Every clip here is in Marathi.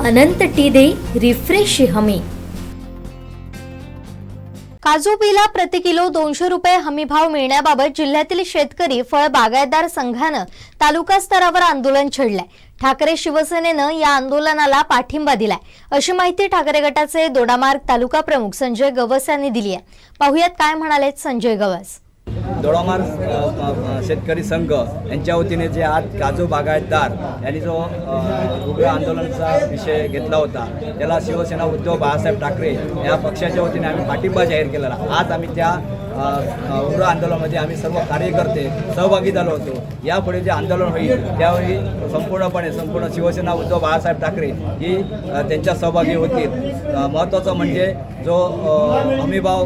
अनंत टी दे रिफ्रेश हमी. काजू प्रति किलो दोनशे रुपये हमी भाव मिळण्याबाबत जिल्ह्यातील शेतकरी फळ बागायतदार संघानं तालुका स्तरावर आंदोलन छेडलंय. ठाकरे शिवसेनेनं या आंदोलनाला पाठिंबा दिलाय. अशी माहिती ठाकरे गटाचे दोडामार्ग तालुका प्रमुख संजय गवस यांनी दिली आहे. पाहुयात काय म्हणालेत संजय गवस. दोडोमार शेतकरी संघ यांच्या वतीने जे आज काजू बागायतदार यांनी जो उग्र आंदोलनाचा विषय घेतला होता त्याला शिवसेना उद्धव बाळासाहेब ठाकरे या पक्षाच्या वतीने आम्ही पाठिंबा जाहीर केलेला. आज आम्ही त्या उग्र आंदोलनामध्ये आम्ही सर्व कार्यकर्ते सहभागी झालो होतो. यापुढे जे आंदोलन होईल त्यावेळी संपूर्णपणे संपूर्ण शिवसेना उद्धव बाळासाहेब ठाकरे ही त्यांच्या सहभागी होतील. महत्त्वाचं म्हणजे जो हमीभाव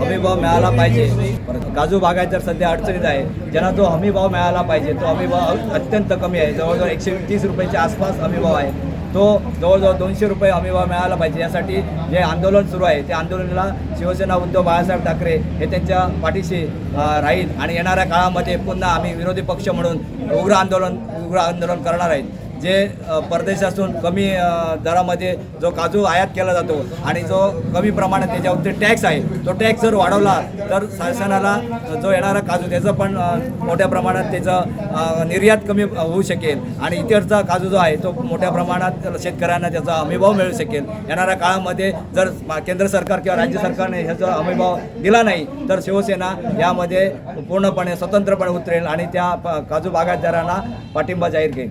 हमीभाव मिळाला पाहिजे. काजू काजू तर सध्या अडचणीत आहे ज्यांना जो हमीभाव मिळाला पाहिजे तो हमीभाव अत्यंत कमी आहे. जवळजवळ एकशे तीस रुपयाच्या आसपास हमीभाव आहे. तो जवळजवळ दोनशे रुपये हमीभाव मिळाला पाहिजे. यासाठी जे आंदोलन सुरू आहे त्या आंदोलनाला शिवसेना उद्धव बाळासाहेब ठाकरे हे त्यांच्या पाठीशी राहील. आणि येणाऱ्या काळामध्ये पुन्हा आम्ही विरोधी पक्ष म्हणून उग्र आंदोलन उग्र आंदोलन करणार आहेत. जे परदेशातून कमी दरामध्ये जो काजू आयात केला जातो आणि जो कमी प्रमाणात त्याच्यावरती टॅक्स आहे तो टॅक्स जर वाढवला तर शासनाला जो येणारा काजू त्याचं पण मोठ्या प्रमाणात त्याचं निर्यात कमी होऊ शकेल. आणि इतरचा काजू जो आहे तो मोठ्या प्रमाणात शेतकऱ्यांना त्याचा हमीभाव मिळू शकेल. येणाऱ्या काळामध्ये जर केंद्र सरकार किंवा राज्य सरकारने ह्याचा हमीभाव दिला नाही तर शिवसेना यामध्ये पूर्णपणे स्वतंत्रपणे उतरेल आणि त्या प- काजू बागायतदारांना पाठिंबा जाहीर घेईल.